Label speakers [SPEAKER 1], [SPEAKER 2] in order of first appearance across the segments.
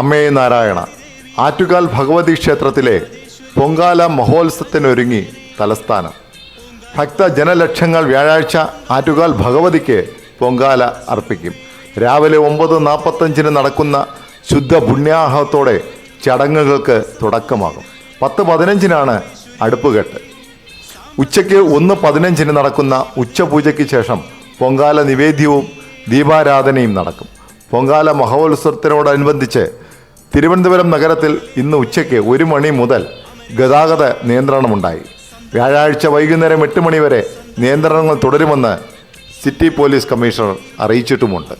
[SPEAKER 1] അമ്മേ നാരായണ ആറ്റുകാൽ ഭഗവതി ക്ഷേത്രത്തിലെ പൊങ്കാല മഹോത്സവത്തിനൊരുങ്ങി തലസ്ഥാനം. ഭക്ത ജനലക്ഷങ്ങൾ വ്യാഴാഴ്ച ആറ്റുകാൽ ഭഗവതിക്ക് പൊങ്കാല അർപ്പിക്കും. രാവിലെ ഒമ്പത് നാൽപ്പത്തഞ്ചിന് നടക്കുന്ന ശുദ്ധ പുണ്യാഹത്തോടെ ചടങ്ങുകൾക്ക് തുടക്കമാകും. പത്ത് പതിനഞ്ചിനാണ് അടുപ്പുകെട്ട്. ഉച്ചയ്ക്ക് ഒന്ന് പതിനഞ്ചിന് നടക്കുന്ന ഉച്ചപൂജയ്ക്ക് ശേഷം പൊങ്കാല നിവേദ്യവും ദീപാരാധനയും നടക്കും. പൊങ്കാല മഹോത്സവത്തിനോടനുബന്ധിച്ച് തിരുവനന്തപുരം നഗരത്തിൽ ഇന്ന് ഉച്ചയ്ക്ക് ഒരു മണി മുതൽ ഗതാഗത നിയന്ത്രണമുണ്ടായി. വ്യാഴാഴ്ച വൈകുന്നേരം എട്ട് മണി വരെ നിയന്ത്രണങ്ങൾ തുടരുമെന്ന് സിറ്റി പോലീസ് കമ്മീഷണർ അറിയിച്ചിട്ടുമുണ്ട്.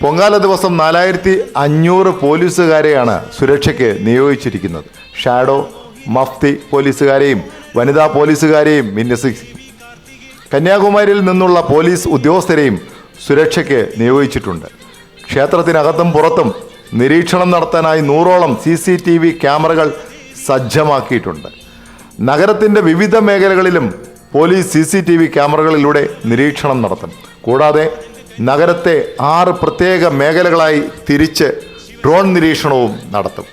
[SPEAKER 1] പൊങ്കാല ദിവസം നാലായിരത്തി അഞ്ഞൂറ് പോലീസുകാരെയാണ് സുരക്ഷയ്ക്ക് നിയോഗിച്ചിരിക്കുന്നത്. ഷാഡോ മഫ്തി പോലീസുകാരെയും വനിതാ പോലീസുകാരെയും വിന്യസിക്കും കന്യാകുമാരിയിൽ നിന്നുള്ള പോലീസ് ഉദ്യോഗസ്ഥരെയും സുരക്ഷയ്ക്ക് നിയോഗിച്ചിട്ടുണ്ട്. ക്ഷേത്രത്തിനകത്തും പുറത്തും നിരീക്ഷണം നടത്താനായി നൂറോളം സി സി ടി വി ക്യാമറകൾ സജ്ജമാക്കിയിട്ടുണ്ട്. നഗരത്തിന്റെ വിവിധ മേഖലകളിലും police C C T V ക്യാമറകളിലൂടെ നിരീക്ഷണം നടത്തും. കൂടാതെ നഗരത്തെ ആറ് പ്രത്യേക മേഖലകളായി തിരിച്ച് ഡ്രോൺ നിരീക്ഷണവും നടത്തും.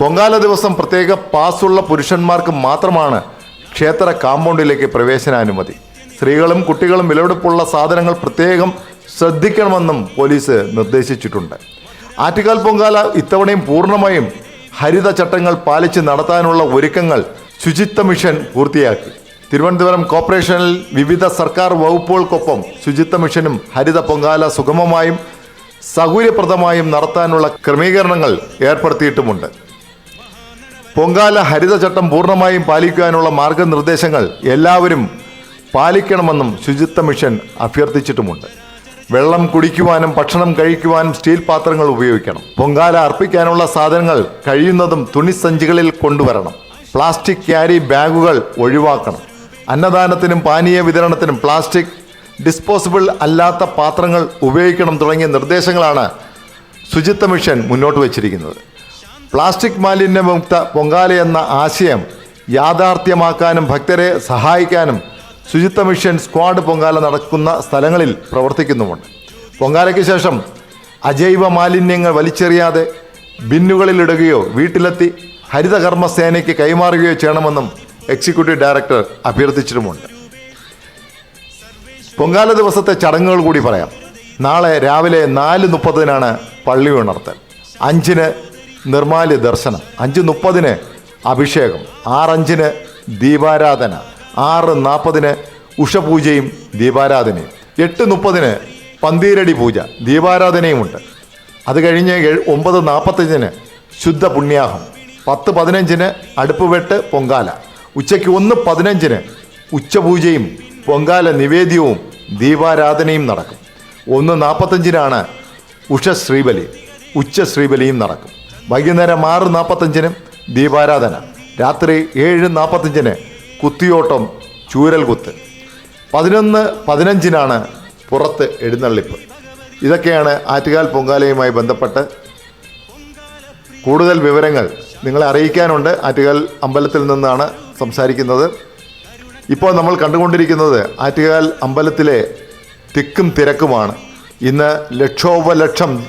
[SPEAKER 1] പൊങ്കാല ദിവസം പ്രത്യേക പാസ്സുള്ള പുരുഷന്മാർക്ക് മാത്രമാണ് ക്ഷേത്ര കാമ്പൗണ്ടിലേക്ക് പ്രവേശനാനുമതി. സ്ത്രീകളും കുട്ടികളും വിലവെടുപ്പുള്ള സാധനങ്ങൾ പ്രത്യേകം ശ്രദ്ധിക്കണമെന്നും പോലീസ് നിർദ്ദേശിച്ചിട്ടുണ്ട്. ആറ്റുകാൽ പൊങ്കാല ഇത്തവണയും പൂർണമായും ഹരിത ചട്ടങ്ങൾ പാലിച്ച് നടത്താനുള്ള ഒരുക്കങ്ങൾ ശുചിത്വ മിഷൻ പൂർത്തിയാക്കി. തിരുവനന്തപുരം കോർപ്പറേഷനിൽ വിവിധ സർക്കാർ വകുപ്പുകൾക്കൊപ്പം ശുചിത്വ മിഷനും ഹരിത പൊങ്കാല സുഗമമായും സൗകര്യപ്രദമായും നടത്താനുള്ള ക്രമീകരണങ്ങൾ ഏർപ്പെടുത്തിയിട്ടുമുണ്ട്. പൊങ്കാല ഹരിതചട്ടം പൂർണമായും പാലിക്കാനുള്ള മാർഗനിർദ്ദേശങ്ങൾ എല്ലാവരും പാലിക്കണമെന്നും ശുചിത്വ മിഷൻ അഭ്യർത്ഥിച്ചിട്ടുമുണ്ട്. വെള്ളം കുടിക്കുവാനും ഭക്ഷണം കഴിക്കുവാനും സ്റ്റീൽ പാത്രങ്ങൾ ഉപയോഗിക്കണം. പൊങ്കാല അർപ്പിക്കാനുള്ള സാധനങ്ങൾ കഴിയുന്നതും തുണിസഞ്ചികളിൽ കൊണ്ടുവരണം. പ്ലാസ്റ്റിക് ക്യാരി ബാഗുകൾ ഒഴിവാക്കണം. അന്നദാനത്തിനും പാനീയ വിതരണത്തിനും പ്ലാസ്റ്റിക് ഡിസ്പോസിബിൾ അല്ലാത്ത പാത്രങ്ങൾ ഉപയോഗിക്കണം തുടങ്ങിയ നിർദ്ദേശങ്ങളാണ് ശുചിത്വ മിഷൻ മുന്നോട്ട് വച്ചിരിക്കുന്നത്. പ്ലാസ്റ്റിക് മാലിന്യമുക്ത പൊങ്കാല എന്ന ആശയം യാഥാർത്ഥ്യമാക്കാനും ഭക്തരെ സഹായിക്കാനും ശുചിത്വ മിഷൻ സ്ക്വാഡ് പൊങ്കാല നടക്കുന്ന സ്ഥലങ്ങളിൽ പ്രവർത്തിക്കുന്നുമുണ്ട്. പൊങ്കാലയ്ക്ക് ശേഷം അജൈവ മാലിന്യങ്ങൾ വലിച്ചെറിയാതെ ബിന്നുകളിലിടുകയോ വീട്ടിലെത്തി ഹരിതകർമ്മ സേനയ്ക്ക് കൈമാറുകയോ ചെയ്യണമെന്നും എക്സിക്യൂട്ടീവ് ഡയറക്ടർ അഭ്യർത്ഥിച്ചിട്ടുമുണ്ട്. പൊങ്കാല ദിവസത്തെ ചടങ്ങുകൾ കൂടി പറയാം. നാളെ രാവിലെ നാല് മുപ്പതിനാണ് പള്ളി ഉണർത്തൽ. അഞ്ചിന് നിർമാല്യ ദർശനം. അഞ്ച് മുപ്പതിന് അഭിഷേകം. ആറഞ്ചിന് ദീപാരാധന. ആറ് നാൽപ്പതിന് ഉഷപൂജയും ദീപാരാധനയും. എട്ട് മുപ്പതിന് പന്തീരടി പൂജ ദീപാരാധനയുമുണ്ട്. അത് കഴിഞ്ഞ് ഒമ്പത് നാൽപ്പത്തഞ്ചിന് ശുദ്ധ പുണ്യാഹം പത്ത് പതിനഞ്ചിന് അടുപ്പുവെട്ട് പൊങ്കാല ഉച്ചയ്ക്ക് ഒന്ന് പതിനഞ്ചിന് ഉച്ചപൂജയും പൊങ്കാല നിവേദ്യവും ദീപാരാധനയും നടക്കും. ഒന്ന് നാൽപ്പത്തഞ്ചിനാണ് ഉഷ ശ്രീബലി ഉച്ച ശ്രീബലിയും നടക്കും. വൈകുന്നേരം ആറ് നാൽപ്പത്തഞ്ചിനും ദീപാരാധന രാത്രി ഏഴ് നാൽപ്പത്തഞ്ചിന് കുത്തിയോട്ടം ചൂരൽ കുത്ത്. പതിനൊന്ന് പതിനഞ്ചിനാണ് പുറത്ത് എഴുന്നള്ളിപ്പ്. ഇതൊക്കെയാണ് ആറ്റുകാൽ പൊങ്കാലയുമായി ബന്ധപ്പെട്ട് കൂടുതൽ വിവരങ്ങൾ നിങ്ങളെ അറിയിക്കാനുണ്ട്. ആറ്റുകാൽ അമ്പലത്തിൽ നിന്നാണ് സംസാരിക്കുന്നത്. ഇപ്പോൾ നമ്മൾ കണ്ടുകൊണ്ടിരിക്കുന്നത് ആറ്റുകാൽ അമ്പലത്തിലെ തിക്കും തിരക്കുമാണ്. ഇന്ന് ലക്ഷോപലക്ഷം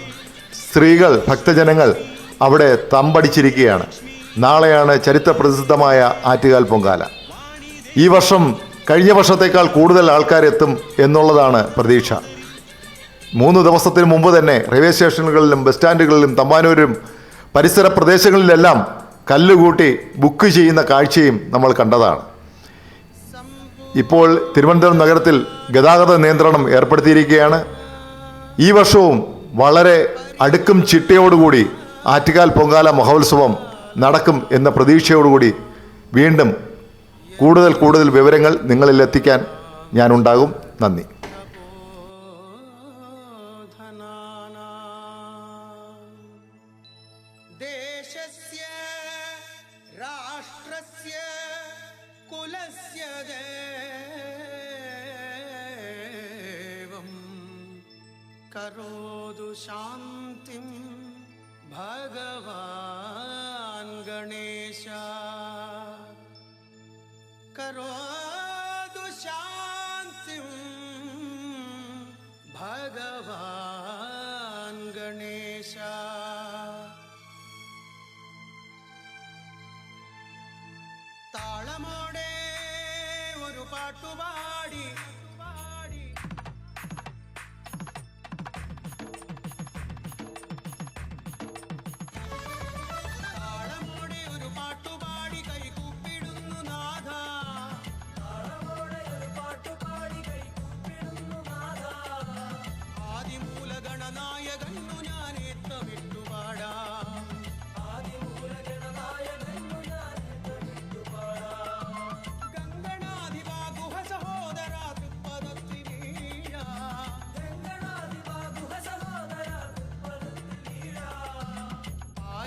[SPEAKER 1] സ്ത്രീകൾ ഭക്തജനങ്ങൾ അവിടെ തമ്പടിച്ചിരിക്കുകയാണ്. നാളെയാണ് ചരിത്ര പ്രസിദ്ധമായ ആറ്റുകാൽ പൊങ്കാല. ഈ വർഷം കഴിഞ്ഞ വർഷത്തേക്കാൾ കൂടുതൽ ആൾക്കാരെത്തും എന്നുള്ളതാണ് പ്രതീക്ഷ. മൂന്ന് ദിവസത്തിന് മുമ്പ് തന്നെ റെയിൽവേ സ്റ്റേഷനുകളിലും ബസ് സ്റ്റാൻഡുകളിലും തമ്പാനൂരും പരിസര പ്രദേശങ്ങളിലെല്ലാം കല്ലുകൂട്ടി ബുക്ക് ചെയ്യുന്ന കാഴ്ചയും നമ്മൾ കണ്ടതാണ്. ഇപ്പോൾ തിരുവനന്തപുരം നഗരത്തിൽ ഗതാഗത നിയന്ത്രണം ഏർപ്പെടുത്തിയിരിക്കുകയാണ്. ഈ വർഷവും വളരെ അടുക്കും ചിട്ടയോടുകൂടി ആറ്റുകാൽ പൊങ്കാല മഹോത്സവം നടക്കും എന്ന പ്രതീക്ഷയോടുകൂടി വീണ്ടും കൂടുതൽ കൂടുതൽ വിവരങ്ങൾ നിങ്ങളിൽ എത്തിക്കാൻ ഞാനുണ്ടാകും. നന്ദി.
[SPEAKER 2] ദേശസ്യ രാഷ്ട്രസ്യ കുലസ്യ ദേവം. കരോതു ശാന്തിം ഭഗവാൻ ഗണേശ. करो दुशान्तिं भगवान् गणेशा താളമോടെ ഒരു പാട്ടുപാടി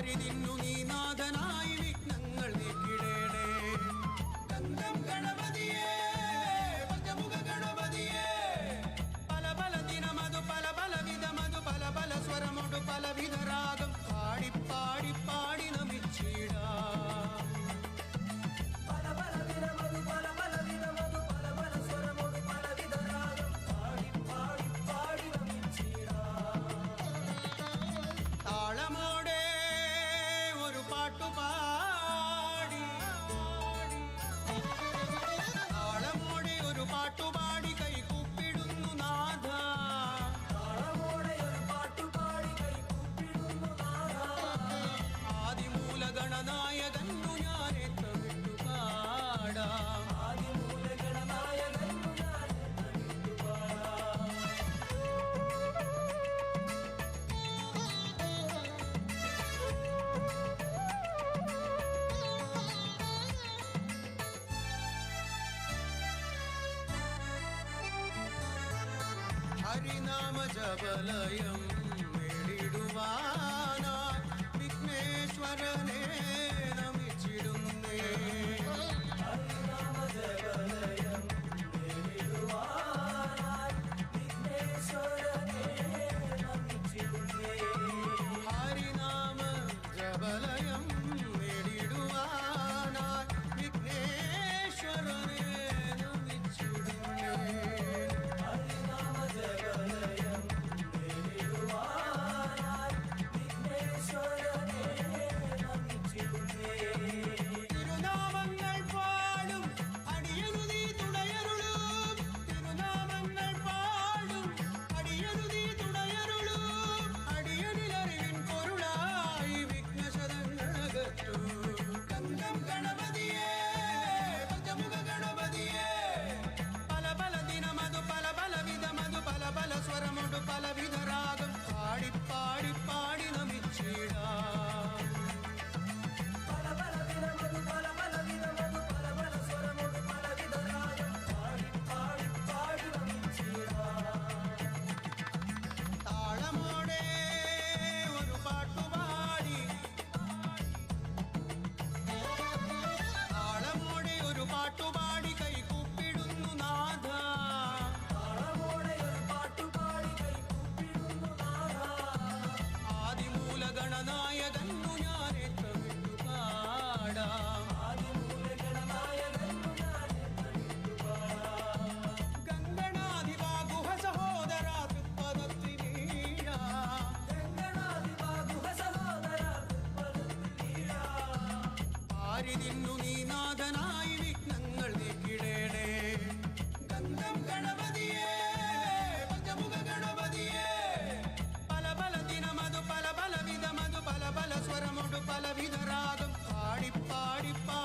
[SPEAKER 2] దారి నిన్ను నీ నాథనాయ ഹരിനാമ ജപലയം നേടിടുവാനായി വിഘ്നേശ്വരനെ അരിതിന്നു നീ നാഥനായി വിഘ്നങ്ങൾ നീക്കിടേണേ ഗന്ധം ഗണപതിയേ പഞ്ചമുഖ ഗണപതിയേ പല പല ദിനമതു പല പല വിധമതു പല പല സ്വരമൊടു പലവിധ രാഗം പാടി പാടി പാടി